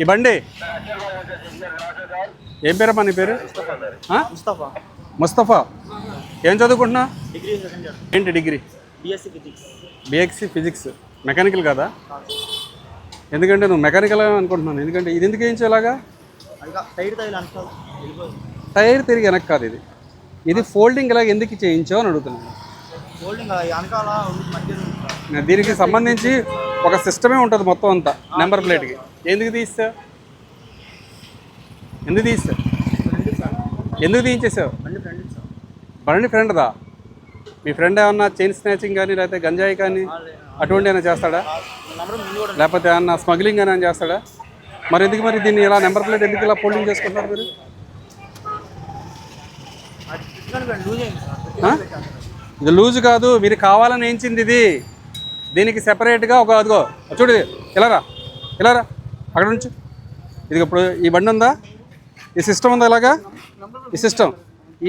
ఈ బండి? ఏం పేరమ్మా నీ పేరు? ముస్తఫా. ముస్తఫా. ఏం చదువుకుంటున్నా ఏంటి డిగ్రీ? బిఎస్సి ఫిజిక్స్ మెకానికల్ కదా? ఎందుకంటే నువ్వు మెకానికల్ అనుకుంటున్నాను. ఎందుకంటే ఇది ఎందుకు వేయించు ఇలాగా? అది టైర్ తిరిగి వెనక్కి కాదు ఇది. ఇది ఫోల్డింగ్ ఇలాగ ఎందుకు చేయించావు అని అడుగుతున్నాను. దీనికి సంబంధించి ఒక సిస్టమే ఉంటుంది మొత్తం అంతా నెంబర్ ప్లేట్కి. ఎందుకు తీస్తా ఎందుకు తీస్తా ఫ్రెండ్ సార్ ఎందుకు తీయించేసావు? బండి ఫ్రెండ్దా? మీ ఫ్రెండ్ ఏమన్నా చైన్ స్నాచింగ్ కానీ లేకపోతే గంజాయి కానీ అటువంటి ఏమైనా చేస్తాడా? లేకపోతే ఏమన్నా స్మగ్లింగ్ అని ఏమైనా చేస్తాడా? మరి ఎందుకు మరి దీన్ని ఇలా నెంబర్ ప్లేట్ ఎందుకు ఇలా ఫోల్డింగ్ చేసుకుంటారు మీరు? ఇది లూజ్ కాదు మీరు కావాలని ఏంచింది ఇది. దీనికి సెపరేట్గా ఒక అదిగో చూడు ఇది. ఇలా రా ఇలా రా. అక్కడ నుంచి. ఇది ఇప్పుడు ఈ బండి ఉందా? ఈ సిస్టమ్ ఉందా ఇలాగా? ఈ సిస్టమ్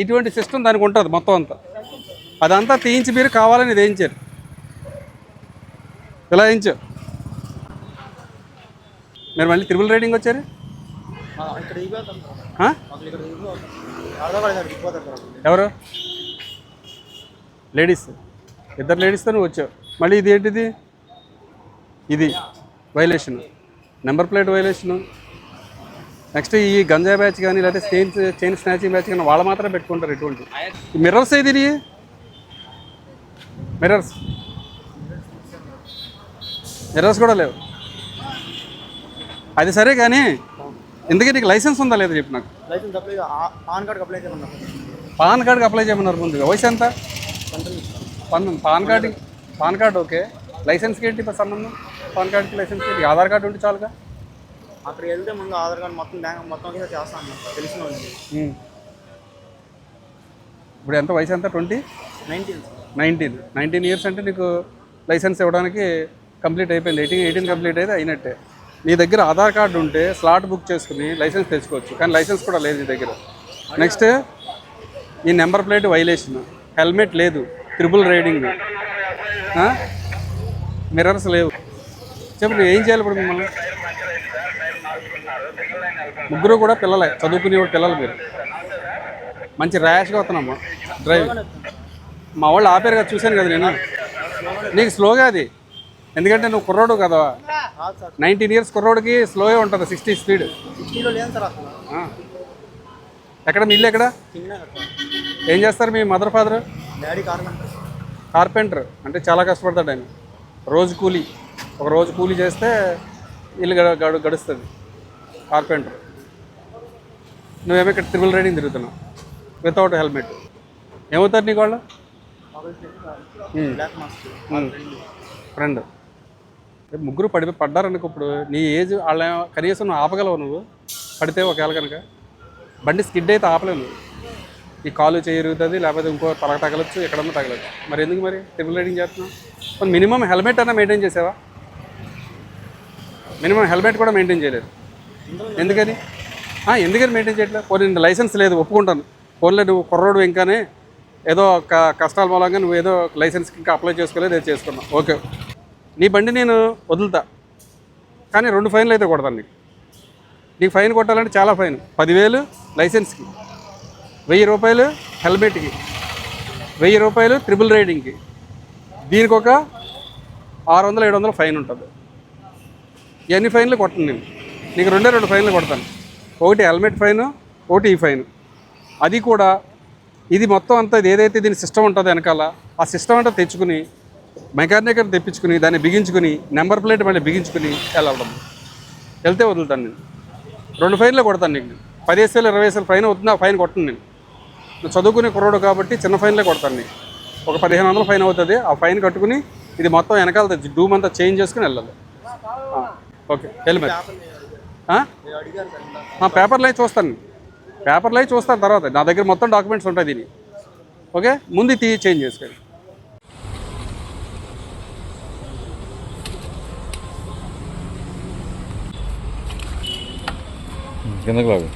ఇటువంటి సిస్టమ్ దానికి ఉంటుంది మొత్తం అంతా. అదంతా తీయించి మీరు కావాలని ఇది వేయించారు. ఇలా వేయించు. మీరు మళ్ళీ త్రిబుల్ రైడింగ్ వచ్చారు. ఎవరు? లేడీస్. ఇద్దరు లేడీస్తో నువ్వు వచ్చావు. మళ్ళీ ఇది ఏంటిది? ఇది violation number plate violation next ఈ గంజా బ్యాచ్ కానీ లేకపోతే చైన్ చైన్ స్నాచింగ్ బ్యాచ్ కానీ వాళ్ళు మాత్రమే పెట్టుకుంటారు ఇటువంటి. మిర్రర్స్ ఏది ఇవి? మిర్రర్స్ మిర్రర్స్ కూడా లేవు. అది సరే కానీ ఎందుకే నీకు లైసెన్స్ ఉందా లేదా చెప్పు నాకు. లైసెన్స్ అప్లై ఆ- పాన్ కార్డ్కి అప్లై చేయమన్నారు. పాన్ కార్డ్కి అప్లై చేయమన్నారు ముందుగా. వయసు ఎంత. పంతొమ్మిది. PAN card PAN card okay. లైసెన్స్కి ఏంటి ఇప్పుడు సంబంధం? పాన్ కార్డుకి లైసెన్స్కి ఏంటి? ఆధార్ కార్డు ఉంటే చాలుగా? అక్కడికి వెళ్తే ముందు ఆధార్ కార్డు మొత్తం బ్యాంక్ మొత్తం ఒకసారి చేస్తాను తెలిసిన వాళ్ళకి. ఇప్పుడు ఎంత వయసు ఎంత? Twenty? Nineteen. Nineteen. Nineteen years అంటే నీకు లైసెన్స్ ఇవ్వడానికి కంప్లీట్ అయిపోయింది. ఎయిటీన్ ఎయిటీన్ కంప్లీట్ అయితే అయినట్టే. నీ దగ్గర ఆధార్ కార్డు ఉంటే స్లాట్ బుక్ చేసుకుని లైసెన్స్ తెచ్చుకోవచ్చు. కానీ లైసెన్స్ కూడా లేదు నీ దగ్గర. నెక్స్ట్ ఈ నెంబర్ ప్లేట్ వైలేషన్. హెల్మెట్ లేదు. Triple riding. మిర్రర్స్ లేవు. చెప్పు నువ్వు ఏం చేయాలి ఇప్పుడు మిమ్మల్ని? ముగ్గురు కూడా పిల్లలే చదువుకునే పిల్లలు మీరు. మంచి ర్యాష్గా వస్తున్నాము డ్రైవ్ మా వాళ్ళు ఆపారు కదా చూశాను కదా నేను. నీకు స్లోగా అది. ఎందుకంటే నువ్వు కుర్రోడు కదా. నైన్టీన్ ఇయర్స్ కుర్రోడికి స్లోగా ఉంటుంది సిక్స్టీ స్పీడ్ ఎక్కడ మీ ఇల్లు ఎక్కడ? ఏం చేస్తారు మీ mother father? Daddy carpenter carpenter అంటే చాలా కష్టపడతాడు ఆయన. రోజు కూలీ ఒక రోజు కూలీ చేస్తే ఇల్లు గడ గడు గడుస్తుంది కార్పెంటర్. నువ్వేమో ఇక్కడ ట్రిపుల్ రైడింగ్ తిరుగుతున్నావు వితౌట్ హెల్మెట్. ఏమవుతారు నీకు వాళ్ళు? ఫ్రెండ్. ముగ్గురు పడి పడ్డారనుకో ఇప్పుడు నీ ఏజ్ వాళ్ళ కనీసం నువ్వు ఆపగలవు నువ్వు. పడితే ఒకవేళ కనుక. బండి స్కిడ్ అయితే ఆపలేవు నువ్వు. ఈ కాలు చేరుగుతుంది లేకపోతే ఇంకో తలక తగలొచ్చు ఎక్కడన్నా తగలచ్చు. మరి ఎందుకు మరి? ట్రిపుల్ రైడింగ్ చేస్తున్నావు? మినిమం హెల్మెట్ అన్నా మెయింటైన్ చేసావా? మినిమం హెల్మెట్ కూడా మెయింటైన్ చేయలేదు. ఎందుకని? ఎందుకని మెయింటైన్ చేయట్లేదు పోనీ లైసెన్స్ లేదు ఒప్పుకుంటాను. పోన్లే నువ్వు కుర్రోడు ఇంకానే ఏదో ఒక కష్టాల మూలంగా నువ్వు ఏదో లైసెన్స్కి ఇంకా అప్లై చేసుకోలేదు ఏదో చేసుకున్నావు. ఓకే. నీ బండి నేను వదులుతా. కానీ రెండు ఫైన్లు అయితే కొడతాను నీకు. నీకు ఫైన్ కొట్టాలంటే చాలా ఫైన్. పదివేలు లైసెన్స్కి. వెయ్యి రూపాయలు హెల్మెట్కి వెయ్యి రూపాయలు ట్రిపుల్ రైడింగ్కి. దీనికి ఒక ఆరు వందలు ఏడు వందలు ఫైన్ ఉంటుంది. ఎన్ని ఫైన్లు కొట్టను నేను? నీకు రెండే రెండు ఫైన్లు కొడతాను. ఒకటి హెల్మెట్ ఫైన్ ఒకటి ఈ ఫైన్. అది కూడా ఇది మొత్తం అంతా ఇది ఏదైతే దీని సిస్టమ్ ఉంటుందో వెనకాల ఆ సిస్టమ్ అంతా తెచ్చుకుని మెకానిక్ తెప్పించుకుని దాన్ని బిగించుకుని నెంబర్ ప్లేట్ మళ్ళీ బిగించుకుని వెళ్ళడం. వెళ్తే వదులుతాను నేను. రెండు ఫైన్లు కొడతాను నీకు పదిహేను వేలు ఇరవై వేలు ఫైన్ అవుతుంది? ఆ ఫైన్ కొట్టను నేను. చదువుకునే కుర్రోడు కాబట్టి చిన్న ఫైన్లే కొడతాను ఒక పదిహేను వందల ఫైన్ అవుతుంది. ఆ ఫైన్ కట్టుకుని ఇది మొత్తం వెనకాల డూమ్ అంతా చేంజ్ చేసుకుని వెళ్ళాలి. ఓకే హెల్మెట్ పేపర్లు పేపర్లో అయి చూస్తాను. పేపర్లో అయి చూస్తాను తర్వాత. నా దగ్గర మొత్తం డాక్యుమెంట్స్ ఉంటాయి దీని ఓకే? ముందు తీ చేంజ్ చేసుకోండి. కిందకి లాగు.